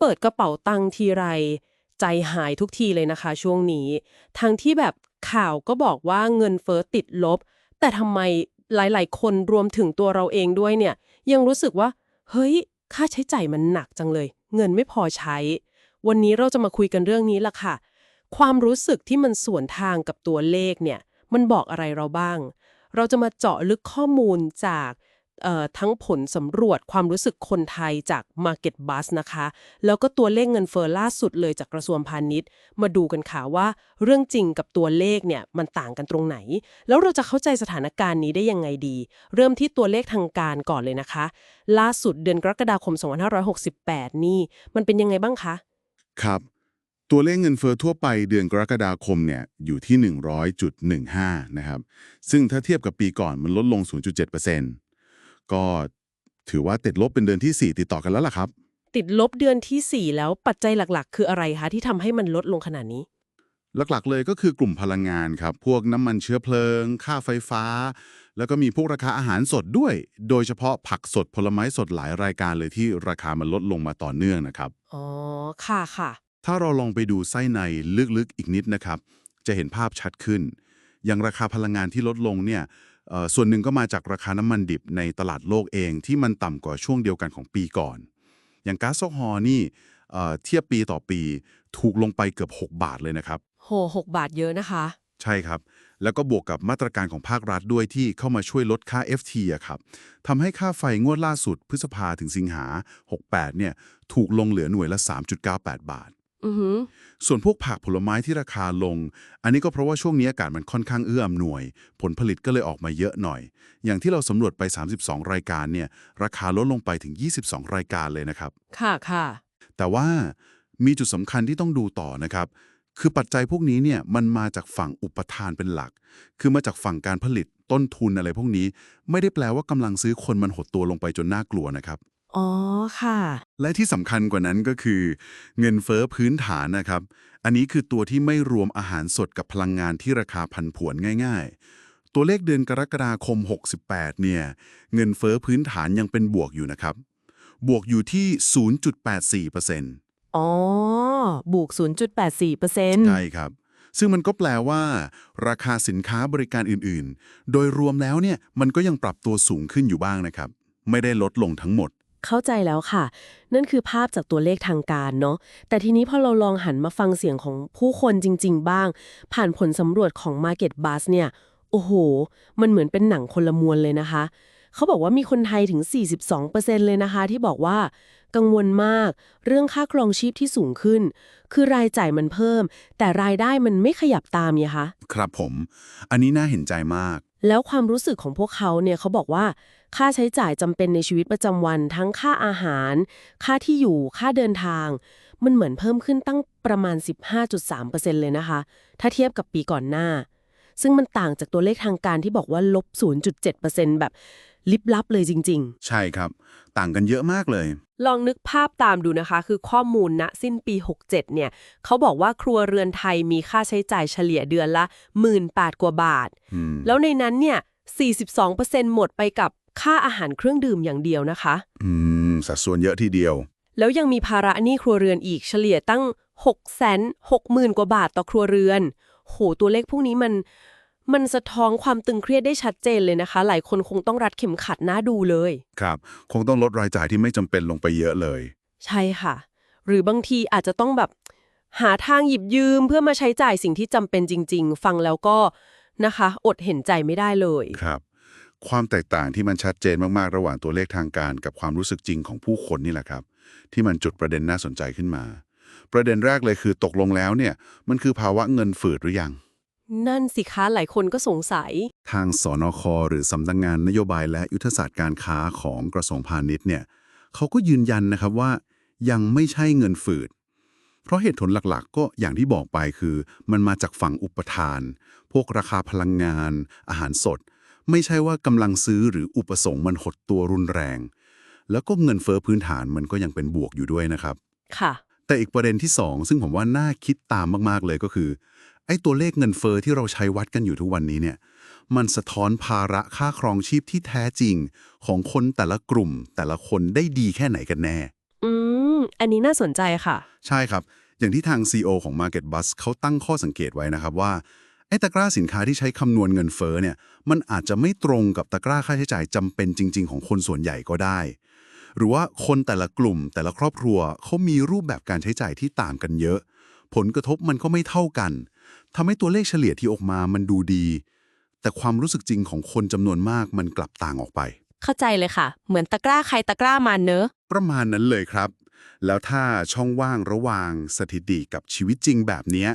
เปิดกระเป๋าตังค์ทีไร ใจหายทุกทีเลยนะคะ ช่วงนี้ ทั้งที่แบบข่าวก็บอกว่าเงินเฟ้อติดลบ แต่ทำไมหลาย ๆ คนรวมถึงตัวเราเองด้วยเนี่ย ยังรู้สึกว่า เฮ้ย ค่าใช้จ่ายมันหนักจังเลย เงินไม่พอใช้ วันนี้เราจะมาคุยกันเรื่องนี้ละค่ะ ความรู้สึกที่มันสวนทางกับตัวเลขเนี่ย มันบอกอะไรเราบ้าง เราจะมาเจาะลึกข้อมูลจาก ทั้งผลสำรวจความรู้สึกคนไทยจาก Market Bus นะคะ แล้วก็ตัวเลขเงินเฟ้อล่าสุดเลยจากกระทรวงพาณิชย์ มาดูกันค่ะว่า เรื่องจริงกับตัวเลขเนี่ยมันต่างกันตรงไหน แล้วเราจะเข้าใจสถานการณ์นี้ได้ยังไงดี เริ่มที่ตัวเลขทางการก่อนเลยนะคะ ล่าสุดเดือนกรกฎาคม 2568 นี่ มันเป็นยังไงบ้างคะ ครับตัวเลขเงินเฟอ้อทั่วไปเดือนกรกฎาคมเนี่ยอยู่ที่ 100.15 นะครับ ซึ่งถ้าเทียบกับปีก่อนมันลดลง 0.7% ก็ถือว่าติดลบเป็นเดือนที่ 4 ติดต่อกันแล้วล่ะครับ ติดลบเดือนทีสี่ 4 แล้วปัจจัยหลักๆ คืออะไรคะที่ทำให้มันลดลงขนาดนี้ หลักๆ เลยก็คือกลุ่มพลังงานครับ พวกน้ำมันเชื้อเพลิง ค่าไฟฟ้า แล้วก็มีพวกราคาอาหารสดด้วย โดยเฉพาะผักสดผลไม้สดหลายรายการเลยที่ราคามันลดลงมาต่อเนื่องนะครับ อ๋อ ค่ะค่ะ ถ้าเราลองไปดูไส้ในลึกๆอีกนิดนะครับ จะเห็นภาพชัดขึ้น อย่างราคาพลังงานที่ลดลงเนี่ยเอ่อ ส่วนหนึ่งก็มาจากราคาน้ำมันดิบในตลาดโลกเองที่มันต่ำกว่าช่วงเดียวกันของปีก่อน อย่างก๊าซโซฮอล์นี่เอ่อเทียบปีต่อปีถูกลงไปเกือบ 6 บาทเลยนะครับ โหหกบาทเยอะนะคะ ใช่ครับ แล้วก็บวกกับมาตรการของภาครัฐด้วยที่เข้ามาช่วยลดค่า FT อะครับทำให้ค่าไฟงวดล่าสุดพฤษภาถึงสิงหา 68 เนี่ยถูกลงเหลือหน่วยละ 3.98 บาท อือหือ ส่วนพวกผักผลไม้ที่ราคาลง อันนี้ก็เพราะว่าช่วงนี้อากาศมันค่อนข้างเอื้ออำนวย ผลผลิตก็เลยออกมาเยอะหน่อย อย่างที่เราสำรวจไป 32 รายการเนี่ย ราคาลดลงไปถึง 22 รายการเลยนะครับ ค่ะค่ะ แต่ว่ามีจุดสำคัญที่ต้องดูต่อนะครับ คือปัจจัยพวกนี้เนี่ยมันมาจากฝั่งอุปทานเป็นหลัก คือมาจากฝั่งการผลิตต้นทุนอะไรพวกนี้ ไม่ได้แปลว่ากำลังซื้อคนมันหดตัวลงไปจนน่ากลัวนะครับ อ๋อค่ะ และที่สำคัญกว่านั้นก็คือ เงินเฟ้อพื้นฐานนะครับ อันนี้คือตัวที่ไม่รวมอาหารสดกับพลังงานที่ราคาพันผวนง่าย ๆ ตัวเลขเดือนกรกฎาคม 68 เนี่ย เงินเฟ้อพื้นฐานยังเป็นบวกอยู่นะครับ บวกอยู่ที่ 0.84%อ๋อ บวก 0.84เปอร์เซ็นต์ใช่ครับ ซึ่งมันก็แปลว่า ราคาสินค้าบริการอื่นๆ โดยรวมแล้วเนี่ยมันก็ยังปรับตัวสูงขึ้นอยู่บ้างนะครับ ไม่ได้ลดลงทั้งหมด เข้าใจแล้วค่ะ นั่นคือภาพจากตัวเลขทางการเนาะ แต่ทีนี้พอเราลองหันมาฟังเสียงของผู้คนจริง ๆ บ้าง ผ่านผลสำรวจของ Market Bus เนี่ย โอ้โห มันเหมือนเป็นหนังคนละมวลเลยนะคะ เขาบอกว่ามีคนไทยถึง 42%เลยนะคะ ที่บอกว่ากังวลมาก เรื่องค่าครองชีพที่สูงขึ้น คือรายจ่ายมันเพิ่ม แต่รายได้มันไม่ขยับตามไงคะ ครับผม อันนี้น่าเห็นใจมาก แล้วความรู้สึกของพวกเขาเนี่ยเขาบอกว่า ค่าใช้จ่ายจำเป็นในชีวิตประจำวัน ทั้งค่าอาหาร ค่าที่อยู่ ค่าเดินทาง มันเหมือนเพิ่มขึ้นตั้งประมาณ 15.3%เลยนะคะ ถ้าเทียบกับปีก่อนหน้า ซึ่งมันต่างจากตัวเลขทางการที่บอกว่าลบ 0.7%แบบลิบลับเลยจริง ๆ ใช่ครับ ต่างกันเยอะมากเลย ลองนึกภาพตามดูนะคะ คือข้อมูลณสิ้นปี 67 เนี่ย เขาบอกว่าครัวเรือนไทยมีค่าใช้จ่ายเฉลี่ยเดือนละ 18,000 กว่าบาทอืมแล้วในนั้นเนี่ย 42%หมดไปกับ ค่าอาหารเครื่องดื่มอย่างเดียวนะคะ อืม สัดส่วนเยอะทีเดียว แล้วยังมีภาระหนี้ครัวเรือนอีกเฉลี่ยตั้ง6 6 0 0 0 0กว่าบาทต่อครัวเรือน โห ตัวเลขพวกนี้มัน มันสะท้อนความตึงเครียดได้ชัดเจนเลยนะคะ หลายคนคงต้องรัดเข็มขัดหน้าดูเลย ครับ คงต้องลดรายจ่ายที่ไม่จำเป็นลงไปเยอะเลย ใช่ค่ะ หรือบางทีอาจจะต้องแบบหาทางหยิบยืมเพื่อมาใช้จ่ายสิ่งที่จำเป็นจริง ๆ ฟังแล้วก็นะคะ อดเห็นใจไม่ได้เลย ครับ ความแตกต่างที่มันชัดเจนมากๆ ระหว่างตัวเลขทางการกับความรู้สึกจริงของผู้คนนี่แหละครับ ที่มันจุดประเด็นน่าสนใจขึ้นมา ประเด็นแรกเลยคือตกลงแล้วเนี่ยมันคือภาวะเงินฝืดหรือยัง นั่นสิคะหลายคนก็สงสัย ทางสนคหรือสำนักงงานนโยบายและยุทธศาสตร์การค้าของกระทรวงพาณิชย์เนี่ยเขาก็ยืนยันนะครับว่า ยังไม่ใช่เงินฝืด เพราะเหตุผลหลักๆ ก็อย่างที่บอกไปคือ มันมาจากฝั่งอุปทาน พวกราคาพลังงาน อาหารสด ไม่ใช่ว่ากำลังซื้อหรืออุปสงค์มันหดตัวรุนแรง แล้วก็เงินเฟ้อพื้นฐานมันก็ยังเป็นบวกอยู่ด้วยนะครับ ค่ะ แต่อีกประเด็นที่สองซึ่งผมว่าน่าคิดตามมากๆเลยก็คือ ไอ้ตัวเลขเงินเฟอ้อที่เราใช้วัดกันอยู่ทุกวันนี้เนี่ย มันสะท้อนภาระค่าครองชีพที่แท้จริงของคนแต่ละกลุ่ม แต่ละคนได้ดีแค่ไหนกันแน่ อืม อันนี้น่าสนใจค่ะ ใช่ครับ อย่างที่ทาง CEO ของ Market Bus เขาตั้งข้อสังเกตไว้นะครับว่า ไอ้ตะกร้าสินค้าที่ใช้คำนวณเงินเฟ้อเนี่ย มันอาจจะไม่ตรงกับตะกร้าค่าใช้จ่ายจำเป็นจริง ๆ ของคนส่วนใหญ่ก็ได้ หรือว่าคนแต่ละกลุ่มแต่ละครอบครัวเขามีรูปแบบการใช้จ่ายที่ต่างกันเยอะ ผลกระทบมันก็ไม่เท่ากันทำให้ตัวเลขเฉลี่ยที่ออกมามันดูดี แต่ความรู้สึกจริงของคนจำนวนมากมันกลับต่างออกไป เข้าใจเลยค่ะ เหมือนตะกร้าใครตะกร้ามันเนอะ ประมาณนั้นเลยครับ แล้วถ้าช่องว่างระหว่างสถิติกับชีวิตจริงแบบนี้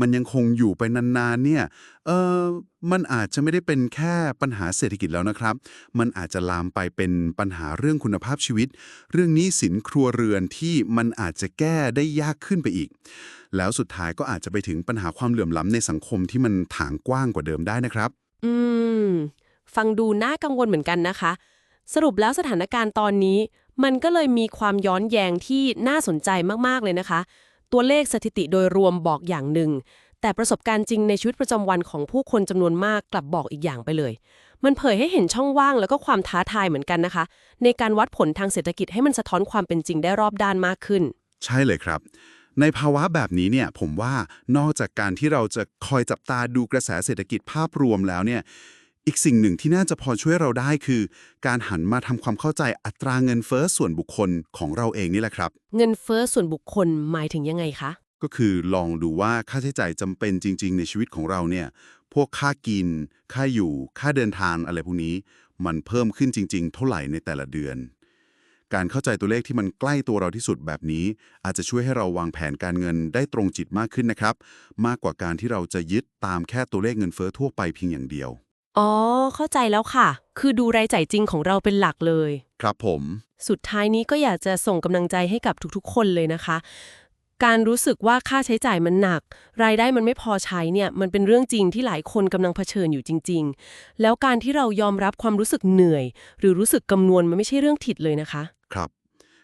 มันยังคงอยู่ไปนานๆเนี่ยเออมันอาจจะไม่ได้เป็นแค่ปัญหาเศรษฐกิจแล้วนะครับ มันอาจจะลามไปเป็นปัญหาเรื่องคุณภาพชีวิต เรื่องนี้สินครัวเรือนที่มันอาจจะแก้ได้ยากขึ้นไปอีก แล้วสุดท้ายก็อาจจะไปถึงปัญหาความเหลื่อมล้ำในสังคมที่มันถางกว้างกว่าเดิมได้นะครับ อืม ฟังดูน่ากังวลเหมือนกันนะคะ สรุปแล้วสถานการณ์ตอนนี้ มันก็เลยมีความย้อนแยงที่น่าสนใจมากๆเลยนะคะ ตัวเลขสถิติโดยรวมบอกอย่างหนึ่ง แต่ประสบการณ์จริงในชีวิตประจำวันของผู้คนจำนวนมากกลับบอกอีกอย่างไปเลย มันเผยให้เห็นช่องว่างแล้วก็ความท้าทายเหมือนกันนะคะ ในการวัดผลทางเศรษฐกิจให้มันสะท้อนความเป็นจริงได้รอบด้านมากขึ้น ใช่เลยครับในภาวะแบบนี้เนี่ยผมว่านอกจากการที่เราจะคอยจับตาดูกระแสเศรษฐกิจภาพรวมแล้วเนี่ย อีกสิ่งหนึ่งที่น่าจะพอช่วยเราได้คือ การหันมาทำความเข้าใจอัตราเงินเฟ้อส่วนบุคคลของเราเองนี่แหละครับ เงินเฟ้อส่วนบุคคลหมายถึงยังไงคะ ก็คือลองดูว่าค่าใช้จ่ายจำเป็นจริง ๆ ในชีวิตของเราเนี่ย พวกค่ากิน ค่าอยู่ ค่าเดินทางอะไรพวกนี้ มันเพิ่มขึ้นจริง ๆ เท่าไหร่ในแต่ละเดือน การเข้าใจตัวเลขที่มันใกล้ตัวเราที่สุดแบบนี้ อาจจะช่วยให้เราวางแผนการเงินได้ตรงจิตมากขึ้นนะครับ มากกว่าการที่เราจะยึดตามแค่ตัวเลขเงินเฟ้อทั่วไปเพียงอย่างเดียว อ๋อ เข้าใจแล้วค่ะ คือดูรายจ่ายจริงของเราเป็นหลักเลย ครับผม สุดท้ายนี้ก็อยากจะส่งกำลังใจให้กับทุกๆ คนเลยนะคะ การรู้สึกว่าค่าใช้จ่ายมันหนัก รายได้มันไม่พอใช้เนี่ย มันเป็นเรื่องจริงที่หลายคนกำลังเผชิญอยู่จริง ๆ แล้วการที่เรายอมรับความรู้สึกเหนื่อย หรือรู้สึกกำนวนมันไม่ใช่เรื่องผิดเลยนะคะ ครับ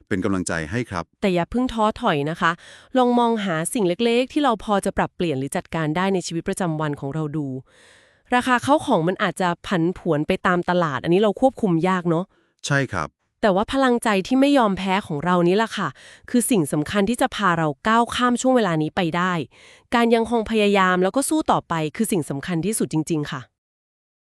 เป็นกำลังใจให้ครับ แต่อย่าเพิ่งท้อถอยนะคะ ลองมองหาสิ่งเล็กๆ ที่เราพอจะปรับเปลี่ยนหรือจัดการได้ในชีวิตประจำวันของเราดู ราคาเข้าของมันอาจจะผันผวนไปตามตลาด อันนี้เราควบคุมยากเนาะใช่ครับ แต่ว่าพลังใจที่ไม่ยอมแพ้ของเรานี่แหละค่ะ คือสิ่งสำคัญที่จะพาเราก้าวข้ามช่วงเวลานี้ไปได้ การยังคงพยายามแล้วก็สู้ต่อไปคือสิ่งสำคัญที่สุดจริง ๆ ค่ะ